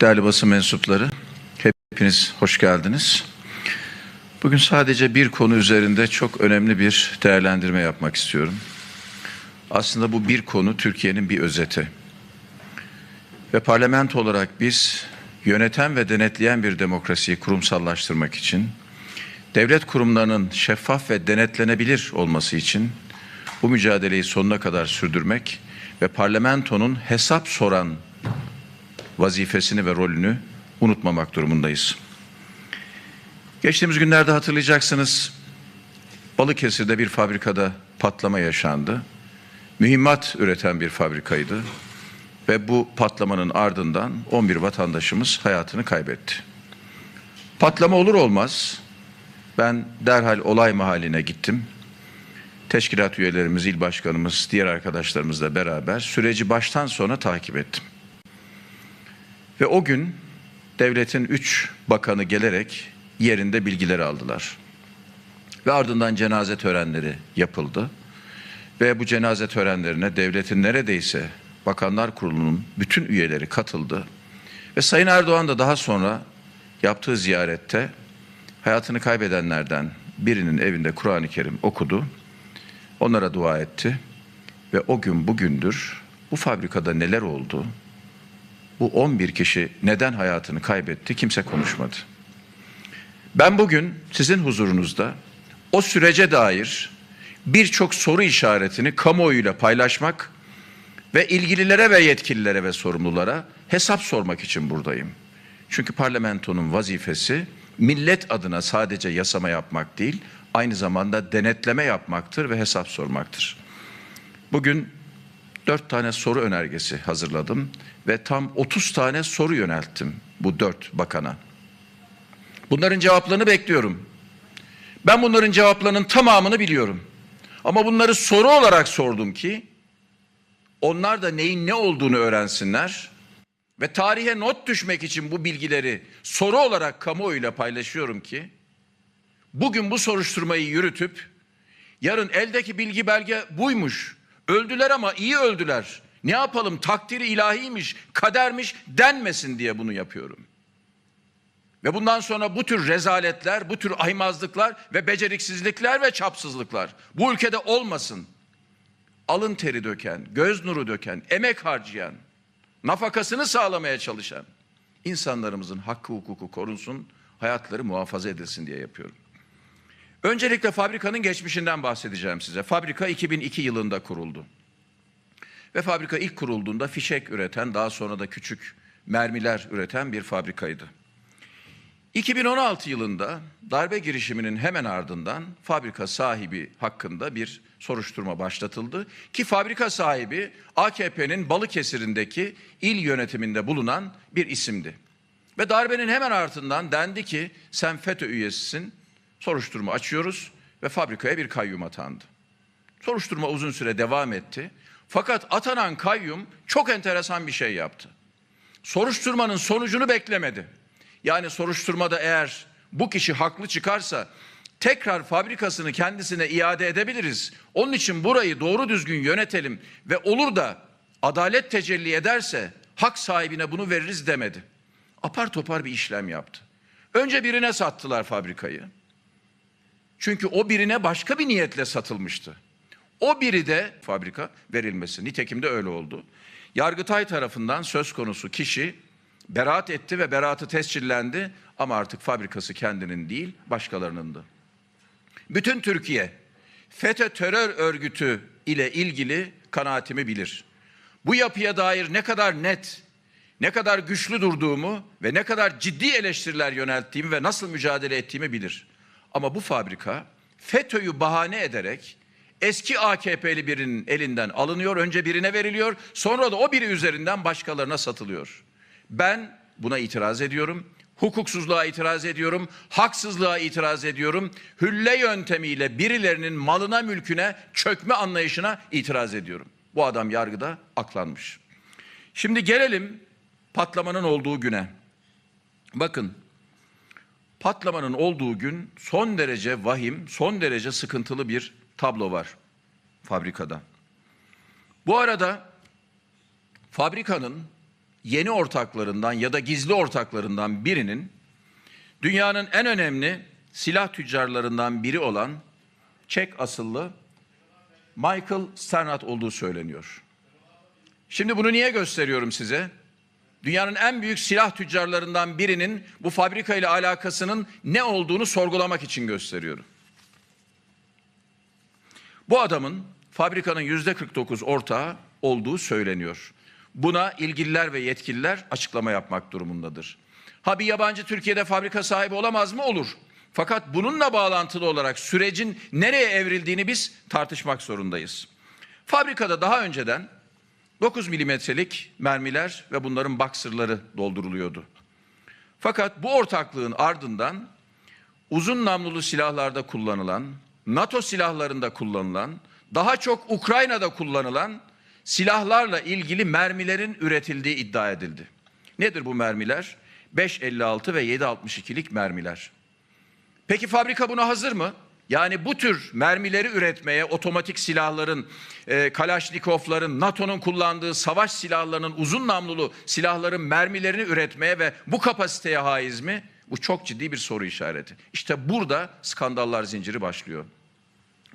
Değerli basın mensupları, hepiniz hoş geldiniz. Bugün sadece bir konu üzerinde çok önemli bir değerlendirme yapmak istiyorum. Aslında bu bir konu Türkiye'nin bir özeti. Ve parlamento olarak biz yöneten ve denetleyen bir demokrasiyi kurumsallaştırmak için, devlet kurumlarının şeffaf ve denetlenebilir olması için bu mücadeleyi sonuna kadar sürdürmek ve parlamentonun hesap soran vazifesini ve rolünü unutmamak durumundayız. Geçtiğimiz günlerde hatırlayacaksınız Balıkesir'de bir fabrikada patlama yaşandı. Mühimmat üreten bir fabrikaydı ve bu patlamanın ardından 11 vatandaşımız hayatını kaybetti. Patlama olur olmaz ben derhal olay mahalline gittim. Teşkilat üyelerimiz, il başkanımız, diğer arkadaşlarımızla beraber süreci baştan sona takip ettim. Ve o gün devletin üç bakanı gelerek yerinde bilgileri aldılar. Ve ardından cenaze törenleri yapıldı. Ve bu cenaze törenlerine devletin neredeyse Bakanlar Kurulu'nun bütün üyeleri katıldı. Ve Sayın Erdoğan da daha sonra yaptığı ziyarette hayatını kaybedenlerden birinin evinde Kur'an-ı Kerim okudu. Onlara dua etti. Ve o gün bugündür bu fabrikada neler oldu, bu 11 kişi neden hayatını kaybetti kimse konuşmadı. Ben bugün sizin huzurunuzda o sürece dair birçok soru işaretini kamuoyuyla paylaşmak ve ilgililere ve yetkililere ve sorumlulara hesap sormak için buradayım. Çünkü parlamentonun vazifesi millet adına sadece yasama yapmak değil, aynı zamanda denetleme yapmaktır ve hesap sormaktır. Bugün dört tane soru önergesi hazırladım ve tam 30 tane soru yönelttim bu dört bakana. Bunların cevaplarını bekliyorum. Ben bunların cevaplarının tamamını biliyorum. Ama bunları soru olarak sordum ki onlar da neyin ne olduğunu öğrensinler ve tarihe not düşmek için bu bilgileri soru olarak kamuoyuyla paylaşıyorum ki bugün bu soruşturmayı yürütüp yarın eldeki bilgi belge buymuş. Öldüler ama iyi öldüler. Ne yapalım takdiri ilahiymiş, kadermiş denmesin diye bunu yapıyorum. Ve bundan sonra bu tür rezaletler, bu tür aymazlıklar ve beceriksizlikler ve çapsızlıklar bu ülkede olmasın. Alın teri döken, göz nuru döken, emek harcayan, nafakasını sağlamaya çalışan insanlarımızın hakkı hukuku korunsun, hayatları muhafaza edilsin diye yapıyorum. Öncelikle fabrikanın geçmişinden bahsedeceğim size. Fabrika 2002 yılında kuruldu. Ve fabrika ilk kurulduğunda fişek üreten, daha sonra da küçük mermiler üreten bir fabrikaydı. 2016 yılında darbe girişiminin hemen ardından fabrika sahibi hakkında bir soruşturma başlatıldı ki fabrika sahibi AKP'nin Balıkesir'indeki il yönetiminde bulunan bir isimdi. Ve darbenin hemen ardından dendi ki sen FETÖ üyesisin, soruşturma açıyoruz ve fabrikaya bir kayyum atandı. Soruşturma uzun süre devam etti. Fakat atanan kayyum çok enteresan bir şey yaptı. Soruşturmanın sonucunu beklemedi. Yani soruşturmada eğer bu kişi haklı çıkarsa tekrar fabrikasını kendisine iade edebiliriz. Onun için burayı doğru düzgün yönetelim ve olur da adalet tecelli ederse hak sahibine bunu veririz demedi. Apar topar bir işlem yaptı. Önce birine sattılar fabrikayı. Çünkü o birine başka bir niyetle satılmıştı. O biri de fabrika verilmesi. Nitekim de öyle oldu. Yargıtay tarafından söz konusu kişi beraat etti ve beraatı tescillendi ama artık fabrikası kendinin değil başkalarınındı. Bütün Türkiye FETÖ terör örgütü ile ilgili kanaatimi bilir. Bu yapıya dair ne kadar net, ne kadar güçlü durduğumu ve ne kadar ciddi eleştiriler yönelttiğimi ve nasıl mücadele ettiğimi bilir. Ama bu fabrika FETÖ'yü bahane ederek eski AKP'li birinin elinden alınıyor, önce birine veriliyor, sonra da o biri üzerinden başkalarına satılıyor. Ben buna itiraz ediyorum. Hukuksuzluğa itiraz ediyorum, haksızlığa itiraz ediyorum. Hülle yöntemiyle birilerinin malına, mülküne çökme anlayışına itiraz ediyorum. Bu adam yargıda aklanmış. Şimdi gelelim patlamanın olduğu güne. Bakın patlamanın olduğu gün son derece vahim, son derece sıkıntılı bir tablo var fabrikada. Bu arada fabrikanın yeni ortaklarından ya da gizli ortaklarından birinin dünyanın en önemli silah tüccarlarından biri olan Çek asıllı Michael Sternat olduğu söyleniyor. Şimdi bunu niye gösteriyorum size? Dünyanın en büyük silah tüccarlarından birinin bu fabrika ile alakasının ne olduğunu sorgulamak için gösteriyorum. Bu adamın fabrikanın yüzde 49 ortağı olduğu söyleniyor. Buna ilgililer ve yetkililer açıklama yapmak durumundadır. Ha bir yabancı Türkiye'de fabrika sahibi olamaz mı? Olur. Fakat bununla bağlantılı olarak sürecin nereye evrildiğini biz tartışmak zorundayız. Fabrikada daha önceden 9 milimetrelik mermiler ve bunların baksırları dolduruluyordu. Fakat bu ortaklığın ardından uzun namlulu silahlarda kullanılan, NATO silahlarında kullanılan, daha çok Ukrayna'da kullanılan silahlarla ilgili mermilerin üretildiği iddia edildi. Nedir bu mermiler? 5.56 ve 7.62'lik mermiler. Peki fabrika buna hazır mı? Yani bu tür mermileri üretmeye otomatik silahların, e, Kalaşnikovların, NATO'nun kullandığı savaş silahlarının, uzun namlulu silahların mermilerini üretmeye ve bu kapasiteye haiz mi? Bu çok ciddi bir soru işareti. İşte burada skandallar zinciri başlıyor.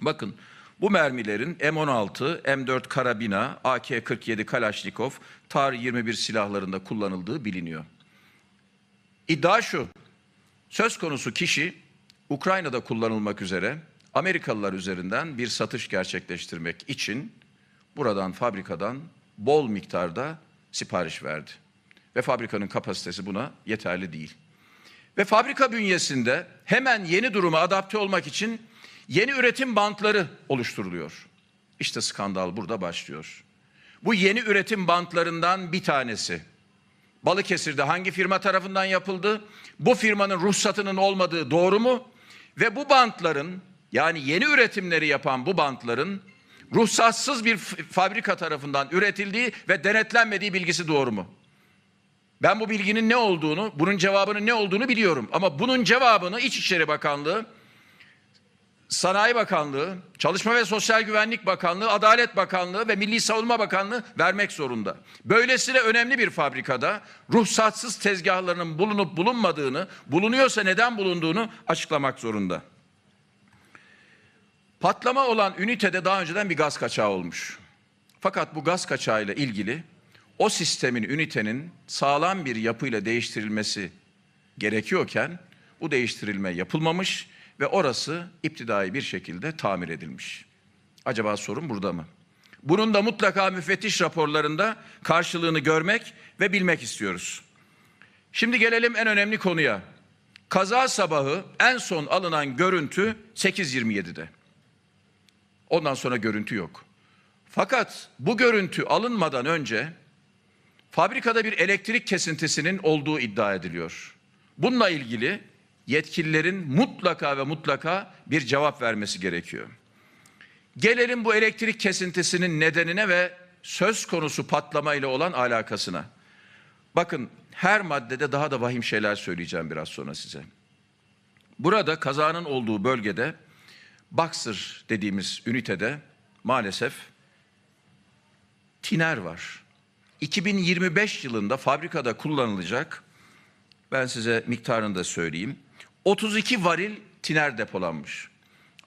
Bakın bu mermilerin M16, M4 karabina, AK-47 Kalaşnikov, TAR-21 silahlarında kullanıldığı biliniyor. İddia şu, söz konusu kişi Ukrayna'da kullanılmak üzere Amerikalılar üzerinden bir satış gerçekleştirmek için buradan fabrikadan bol miktarda sipariş verdi. Ve fabrikanın kapasitesi buna yeterli değil. Ve fabrika bünyesinde hemen yeni duruma adapte olmak için yeni üretim bantları oluşturuluyor. İşte skandal burada başlıyor. Bu yeni üretim bantlarından bir tanesi Balıkesir'de hangi firma tarafından yapıldı? Bu firmanın ruhsatının olmadığı doğru mu? Ve bu bantların yani yeni üretimleri yapan bu bantların ruhsatsız bir fabrika tarafından üretildiği ve denetlenmediği bilgisi doğru mu? Ben bu bilginin ne olduğunu, bunun cevabının ne olduğunu biliyorum. Ama bunun cevabını İçişleri Bakanlığı, Sanayi Bakanlığı, Çalışma ve Sosyal Güvenlik Bakanlığı, Adalet Bakanlığı ve Milli Savunma Bakanlığı vermek zorunda. Böylesine önemli bir fabrikada ruhsatsız tezgahlarının bulunup bulunmadığını, bulunuyorsa neden bulunduğunu açıklamak zorunda. Patlama olan ünitede daha önceden bir gaz kaçağı olmuş. Fakat bu gaz kaçağıyla ilgili o sistemin, ünitenin sağlam bir yapıyla değiştirilmesi gerekiyorken bu değiştirilme yapılmamış ve orası iptidai bir şekilde tamir edilmiş. Acaba sorun burada mı? Bunun da mutlaka müfettiş raporlarında karşılığını görmek ve bilmek istiyoruz. Şimdi gelelim en önemli konuya. Kaza sabahı en son alınan görüntü 8.27'de. Ondan sonra görüntü yok. Fakat bu görüntü alınmadan önce fabrikada bir elektrik kesintisinin olduğu iddia ediliyor. Bununla ilgili yetkililerin mutlaka ve mutlaka bir cevap vermesi gerekiyor. Gelelim bu elektrik kesintisinin nedenine ve söz konusu patlama ile olan alakasına. Bakın her maddede daha da vahim şeyler söyleyeceğim biraz sonra size. Burada kazanın olduğu bölgede Boxer dediğimiz ünitede maalesef tiner var. 2025 yılında fabrikada kullanılacak ben size miktarını da söyleyeyim. 32 varil tiner depolanmış.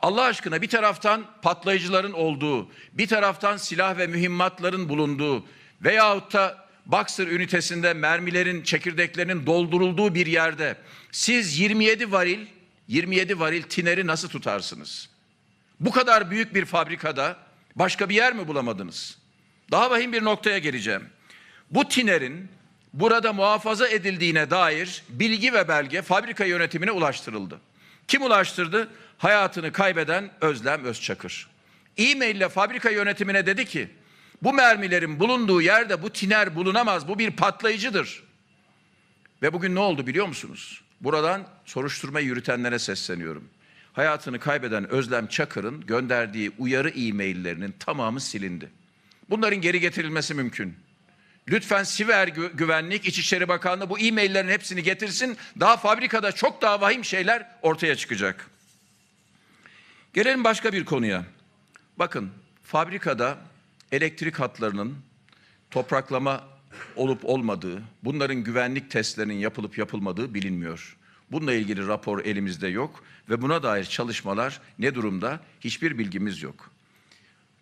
Allah aşkına bir taraftan patlayıcıların olduğu, bir taraftan silah ve mühimmatların bulunduğu veyahut da Boxer ünitesinde mermilerin, çekirdeklerinin doldurulduğu bir yerde siz 27 varil, 27 varil tineri nasıl tutarsınız? Bu kadar büyük bir fabrikada başka bir yer mi bulamadınız? Daha vahim bir noktaya geleceğim. Bu tinerin burada muhafaza edildiğine dair bilgi ve belge fabrika yönetimine ulaştırıldı. Kim ulaştırdı? Hayatını kaybeden Özlem Özçakır. E-mail ile fabrika yönetimine dedi ki bu mermilerin bulunduğu yerde bu tiner bulunamaz. Bu bir patlayıcıdır. Ve bugün ne oldu biliyor musunuz? Buradan soruşturma yürütenlere sesleniyorum. Hayatını kaybeden Özlem Çakır'ın gönderdiği uyarı e-maillerinin tamamı silindi. Bunların geri getirilmesi mümkün. Lütfen Siver Gü- Güvenlik İçişleri Bakanlığı bu e-maillerin hepsini getirsin. Daha fabrikada çok daha vahim şeyler ortaya çıkacak. Gelelim başka bir konuya. Bakın fabrikada elektrik hatlarının topraklama olup olmadığı, bunların güvenlik testlerinin yapılıp yapılmadığı bilinmiyor. Bununla ilgili rapor elimizde yok ve buna dair çalışmalar ne durumda hiçbir bilgimiz yok.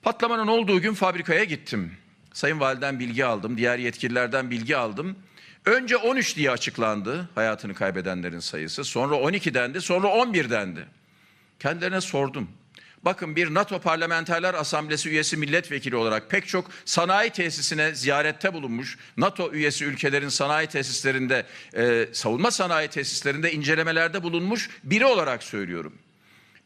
Patlamanın olduğu gün fabrikaya gittim. Sayın Validen bilgi aldım, diğer yetkililerden bilgi aldım. Önce 13 diye açıklandı hayatını kaybedenlerin sayısı. Sonra 12 dendi, sonra 11 dendi. Kendilerine sordum. Bakın bir NATO Parlamenterler Asamblesi üyesi milletvekili olarak pek çok sanayi tesisine ziyarette bulunmuş. NATO üyesi ülkelerin sanayi tesislerinde, e, savunma sanayi tesislerinde incelemelerde bulunmuş biri olarak söylüyorum.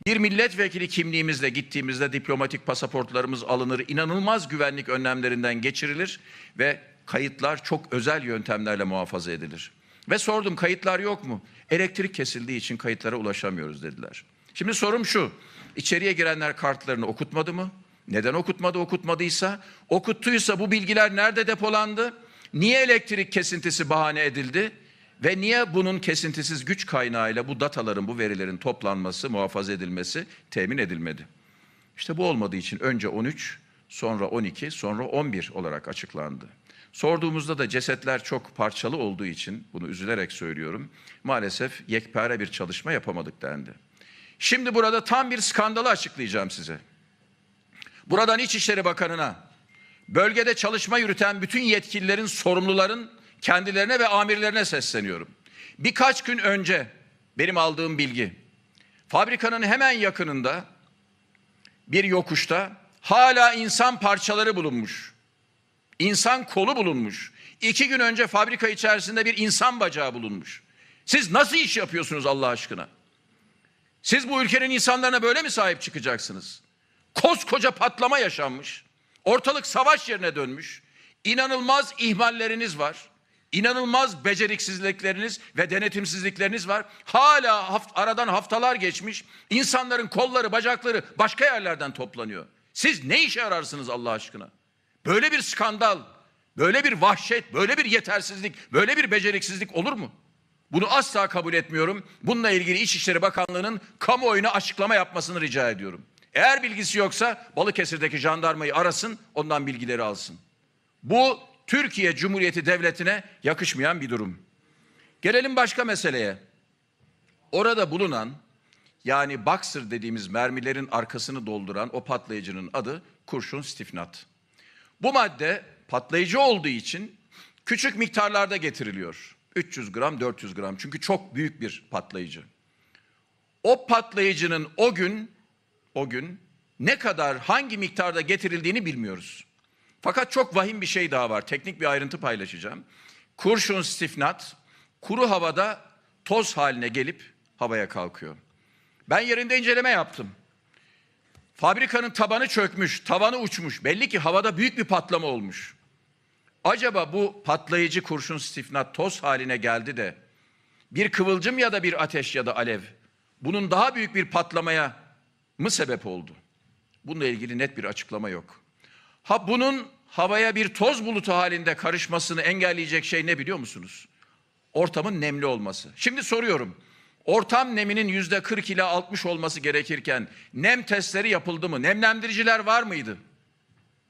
Bir milletvekili kimliğimizle gittiğimizde diplomatik pasaportlarımız alınır, inanılmaz güvenlik önlemlerinden geçirilir ve kayıtlar çok özel yöntemlerle muhafaza edilir. Ve sordum kayıtlar yok mu? Elektrik kesildiği için kayıtlara ulaşamıyoruz dediler. Şimdi sorum şu, içeriye girenler kartlarını okutmadı mı? Neden okutmadı okutmadıysa? Okuttuysa bu bilgiler nerede depolandı? Niye elektrik kesintisi bahane edildi? Ve niye bunun kesintisiz güç kaynağıyla bu dataların, bu verilerin toplanması, muhafaza edilmesi temin edilmedi? İşte bu olmadığı için önce 13, sonra 12, sonra 11 olarak açıklandı. Sorduğumuzda da cesetler çok parçalı olduğu için, bunu üzülerek söylüyorum, maalesef yekpare bir çalışma yapamadık dendi. Şimdi burada tam bir skandalı açıklayacağım size. Buradan İçişleri Bakanı'na, bölgede çalışma yürüten bütün yetkililerin, sorumluların kendilerine ve amirlerine sesleniyorum. Birkaç gün önce benim aldığım bilgi, fabrikanın hemen yakınında bir yokuşta hala insan parçaları bulunmuş. İnsan kolu bulunmuş. İki gün önce fabrika içerisinde bir insan bacağı bulunmuş. Siz nasıl iş yapıyorsunuz Allah aşkına? Siz bu ülkenin insanlarına böyle mi sahip çıkacaksınız? Koskoca patlama yaşanmış. Ortalık savaş yerine dönmüş. İnanılmaz ihmalleriniz var. İnanılmaz beceriksizlikleriniz ve denetimsizlikleriniz var. Hala haft aradan haftalar geçmiş. İnsanların kolları, bacakları başka yerlerden toplanıyor. Siz ne işe yararsınız Allah aşkına? Böyle bir skandal, böyle bir vahşet, böyle bir yetersizlik, böyle bir beceriksizlik olur mu? Bunu asla kabul etmiyorum. Bununla ilgili İçişleri Bakanlığı'nın kamuoyuna açıklama yapmasını rica ediyorum. Eğer bilgisi yoksa Balıkesir'deki jandarmayı arasın, ondan bilgileri alsın. Bu Türkiye Cumhuriyeti Devleti'ne yakışmayan bir durum. Gelelim başka meseleye. Orada bulunan yani Boxer dediğimiz mermilerin arkasını dolduran o patlayıcının adı kurşun stifnat. Bu madde patlayıcı olduğu için küçük miktarlarda getiriliyor. 300 gram, 400 gram. Çünkü çok büyük bir patlayıcı. O patlayıcının o gün o gün ne kadar hangi miktarda getirildiğini bilmiyoruz. Fakat çok vahim bir şey daha var. Teknik bir ayrıntı paylaşacağım. Kurşun stifnat kuru havada toz haline gelip havaya kalkıyor. Ben yerinde inceleme yaptım. Fabrikanın tabanı çökmüş, tavanı uçmuş. Belli ki havada büyük bir patlama olmuş. Acaba bu patlayıcı kurşun stifnat toz haline geldi de bir kıvılcım ya da bir ateş ya da alev bunun daha büyük bir patlamaya mı sebep oldu? Bununla ilgili net bir açıklama yok. Ha bunun havaya bir toz bulutu halinde karışmasını engelleyecek şey ne biliyor musunuz? Ortamın nemli olması. Şimdi soruyorum. Ortam neminin yüzde 40 ila 60 olması gerekirken nem testleri yapıldı mı? Nemlendiriciler var mıydı?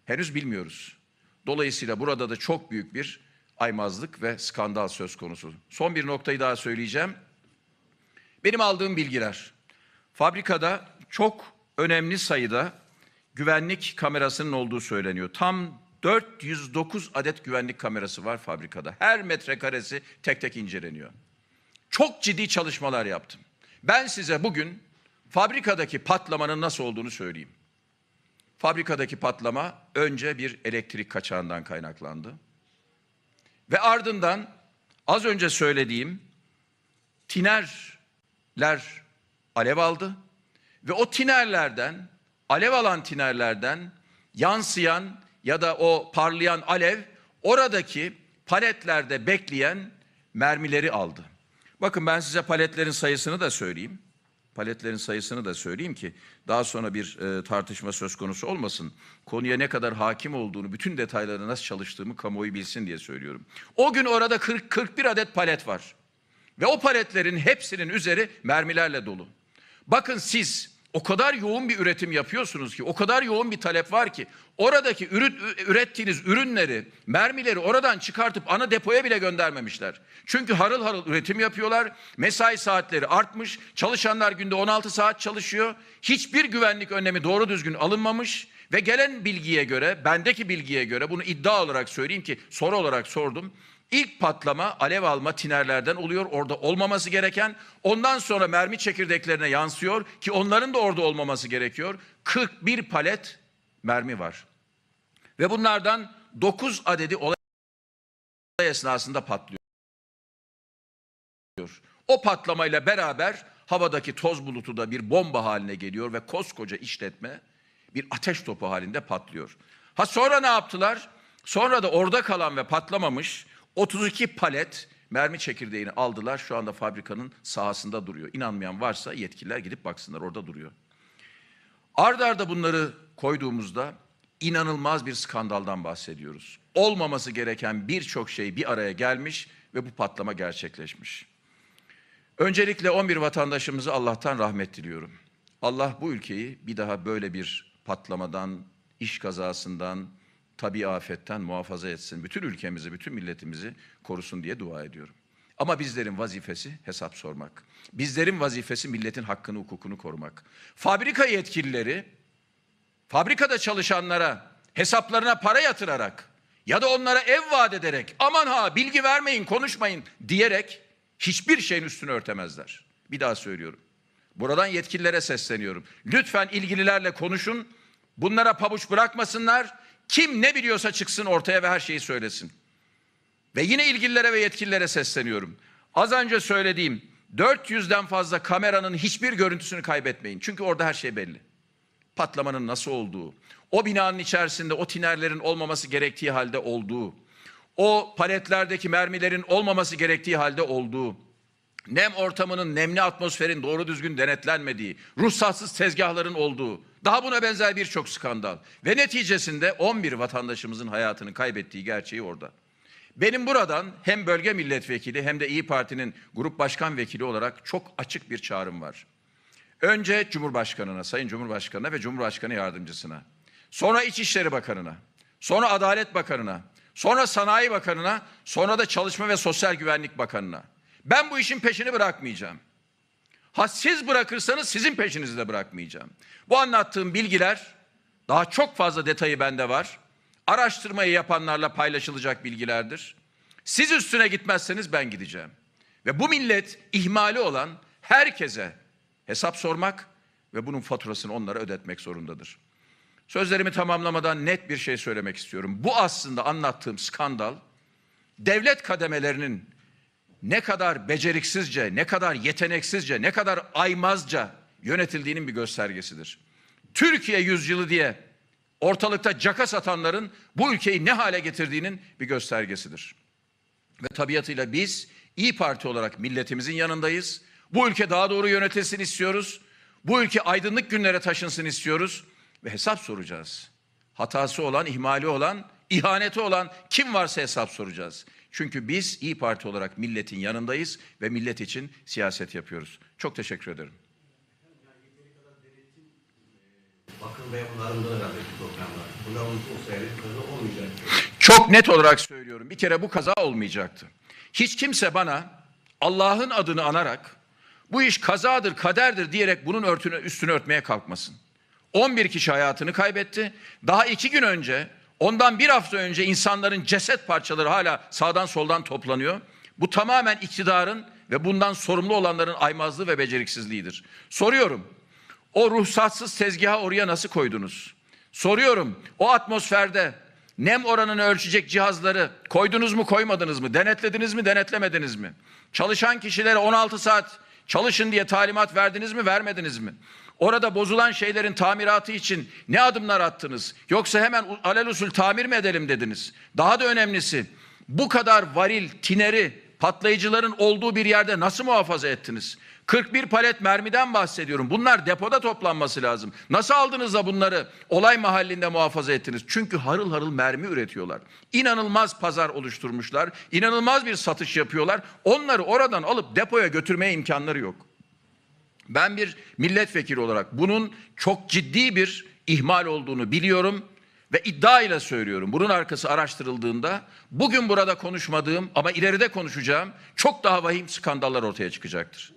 Henüz bilmiyoruz. Dolayısıyla burada da çok büyük bir aymazlık ve skandal söz konusu. Son bir noktayı daha söyleyeceğim. Benim aldığım bilgiler. Fabrikada çok önemli sayıda güvenlik kamerasının olduğu söyleniyor. Tam 409 adet güvenlik kamerası var fabrikada. Her metrekaresi tek tek inceleniyor. Çok ciddi çalışmalar yaptım. Ben size bugün fabrikadaki patlamanın nasıl olduğunu söyleyeyim. Fabrikadaki patlama önce bir elektrik kaçağından kaynaklandı. Ve ardından az önce söylediğim tinerler alev aldı. Ve o tinerlerden, alev alan tinerlerden yansıyan ya da o parlayan alev oradaki paletlerde bekleyen mermileri aldı. Bakın ben size paletlerin sayısını da söyleyeyim. Paletlerin sayısını da söyleyeyim ki daha sonra bir e, tartışma söz konusu olmasın. Konuya ne kadar hakim olduğunu, bütün detayları nasıl çalıştığımı kamuoyu bilsin diye söylüyorum. O gün orada 40 41 adet palet var. Ve o paletlerin hepsinin üzeri mermilerle dolu. Bakın siz O kadar yoğun bir üretim yapıyorsunuz ki, o kadar yoğun bir talep var ki oradaki ürettiğiniz ürünleri, mermileri oradan çıkartıp ana depoya bile göndermemişler. Çünkü harıl harıl üretim yapıyorlar. Mesai saatleri artmış. Çalışanlar günde 16 saat çalışıyor. Hiçbir güvenlik önlemi doğru düzgün alınmamış ve gelen bilgiye göre, bendeki bilgiye göre bunu iddia olarak söyleyeyim ki soru olarak sordum. İlk patlama alev alma tinerlerden oluyor. Orada olmaması gereken. Ondan sonra mermi çekirdeklerine yansıyor ki onların da orada olmaması gerekiyor. 41 palet mermi var. Ve bunlardan 9 adedi olay esnasında patlıyor. O patlamayla beraber havadaki toz bulutu da bir bomba haline geliyor ve koskoca işletme bir ateş topu halinde patlıyor. Ha sonra ne yaptılar? Sonra da orada kalan ve patlamamış 32 palet mermi çekirdeğini aldılar. Şu anda fabrikanın sahasında duruyor. İnanmayan varsa yetkililer gidip baksınlar orada duruyor. Ard arda bunları koyduğumuzda inanılmaz bir skandaldan bahsediyoruz. Olmaması gereken birçok şey bir araya gelmiş ve bu patlama gerçekleşmiş. Öncelikle 11 vatandaşımızı Allah'tan rahmet diliyorum. Allah bu ülkeyi bir daha böyle bir patlamadan, iş kazasından, tabi afetten muhafaza etsin. Bütün ülkemizi, bütün milletimizi korusun diye dua ediyorum. Ama bizlerin vazifesi hesap sormak. Bizlerin vazifesi milletin hakkını, hukukunu korumak. Fabrika yetkilileri fabrikada çalışanlara hesaplarına para yatırarak ya da onlara ev vaat ederek aman ha bilgi vermeyin konuşmayın diyerek hiçbir şeyin üstünü örtemezler. Bir daha söylüyorum. Buradan yetkililere sesleniyorum. Lütfen ilgililerle konuşun. Bunlara pabuç bırakmasınlar. Kim ne biliyorsa çıksın ortaya ve her şeyi söylesin. Ve yine ilgililere ve yetkililere sesleniyorum. Az önce söylediğim 400'den fazla kameranın hiçbir görüntüsünü kaybetmeyin. Çünkü orada her şey belli patlamanın nasıl olduğu, o binanın içerisinde o tinerlerin olmaması gerektiği halde olduğu, o paletlerdeki mermilerin olmaması gerektiği halde olduğu, nem ortamının, nemli atmosferin doğru düzgün denetlenmediği, ruhsatsız tezgahların olduğu, daha buna benzer birçok skandal ve neticesinde 11 vatandaşımızın hayatını kaybettiği gerçeği orada. Benim buradan hem bölge milletvekili hem de İyi Parti'nin grup başkan vekili olarak çok açık bir çağrım var. Önce Cumhurbaşkanına, Sayın Cumhurbaşkanına ve Cumhurbaşkanı Yardımcısına. Sonra İçişleri Bakanına. Sonra Adalet Bakanına. Sonra Sanayi Bakanına. Sonra da Çalışma ve Sosyal Güvenlik Bakanına. Ben bu işin peşini bırakmayacağım. Ha siz bırakırsanız sizin peşinizi de bırakmayacağım. Bu anlattığım bilgiler daha çok fazla detayı bende var. Araştırmayı yapanlarla paylaşılacak bilgilerdir. Siz üstüne gitmezseniz ben gideceğim. Ve bu millet ihmali olan herkese hesap sormak ve bunun faturasını onlara ödetmek zorundadır. Sözlerimi tamamlamadan net bir şey söylemek istiyorum. Bu aslında anlattığım skandal devlet kademelerinin ne kadar beceriksizce, ne kadar yeteneksizce, ne kadar aymazca yönetildiğinin bir göstergesidir. Türkiye yüzyılı diye ortalıkta caka satanların bu ülkeyi ne hale getirdiğinin bir göstergesidir. Ve tabiatıyla biz İyi Parti olarak milletimizin yanındayız. Bu ülke daha doğru yönetilsin istiyoruz. Bu ülke aydınlık günlere taşınsın istiyoruz ve hesap soracağız. Hatası olan, ihmali olan, ihaneti olan kim varsa hesap soracağız. Çünkü biz İyi Parti olarak milletin yanındayız ve millet için siyaset yapıyoruz. Çok teşekkür ederim. Ve herhalde. Bunlar olsaydı kaza. Çok net olarak söylüyorum. Bir kere bu kaza olmayacaktı. Hiç kimse bana Allah'ın adını anarak bu iş kazadır, kaderdir diyerek bunun örtünü, üstünü örtmeye kalkmasın. 11 kişi hayatını kaybetti. Daha iki gün önce, ondan bir hafta önce insanların ceset parçaları hala sağdan soldan toplanıyor. Bu tamamen iktidarın ve bundan sorumlu olanların aymazlığı ve beceriksizliğidir. Soruyorum, o ruhsatsız tezgaha oraya nasıl koydunuz? Soruyorum, o atmosferde nem oranını ölçecek cihazları koydunuz mu koymadınız mı? Denetlediniz mi denetlemediniz mi? Çalışan kişilere 16 saat çalışın diye talimat verdiniz mi vermediniz mi? Orada bozulan şeylerin tamiratı için ne adımlar attınız? Yoksa hemen alelüsül tamir mi edelim dediniz? Daha da önemlisi bu kadar varil, tineri, patlayıcıların olduğu bir yerde nasıl muhafaza ettiniz? 41 palet mermiden bahsediyorum. Bunlar depoda toplanması lazım. Nasıl aldınız da bunları olay mahallinde muhafaza ettiniz? Çünkü harıl harıl mermi üretiyorlar. İnanılmaz pazar oluşturmuşlar. İnanılmaz bir satış yapıyorlar. Onları oradan alıp depoya götürmeye imkanları yok. Ben bir milletvekili olarak bunun çok ciddi bir ihmal olduğunu biliyorum ve iddia ile söylüyorum. Bunun arkası araştırıldığında bugün burada konuşmadığım ama ileride konuşacağım çok daha vahim skandallar ortaya çıkacaktır.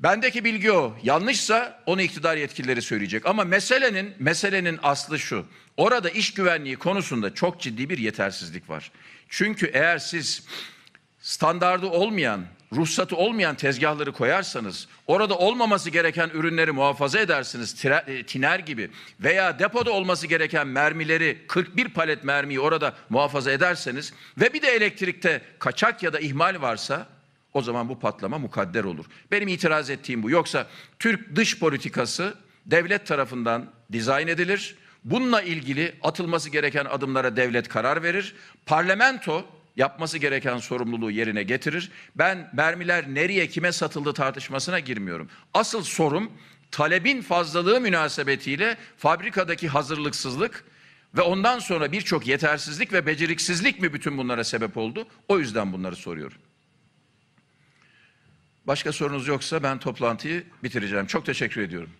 Bendeki bilgi o. Yanlışsa onu iktidar yetkilileri söyleyecek. Ama meselenin meselenin aslı şu. Orada iş güvenliği konusunda çok ciddi bir yetersizlik var. Çünkü eğer siz standardı olmayan, ruhsatı olmayan tezgahları koyarsanız, orada olmaması gereken ürünleri muhafaza edersiniz, e, tiner gibi veya depoda olması gereken mermileri, 41 palet mermiyi orada muhafaza ederseniz ve bir de elektrikte kaçak ya da ihmal varsa o zaman bu patlama mukadder olur. Benim itiraz ettiğim bu. Yoksa Türk dış politikası devlet tarafından dizayn edilir. Bununla ilgili atılması gereken adımlara devlet karar verir. Parlamento yapması gereken sorumluluğu yerine getirir. Ben mermiler nereye kime satıldı tartışmasına girmiyorum. Asıl sorum talebin fazlalığı münasebetiyle fabrikadaki hazırlıksızlık ve ondan sonra birçok yetersizlik ve beceriksizlik mi bütün bunlara sebep oldu? O yüzden bunları soruyorum. Başka sorunuz yoksa ben toplantıyı bitireceğim. Çok teşekkür ediyorum.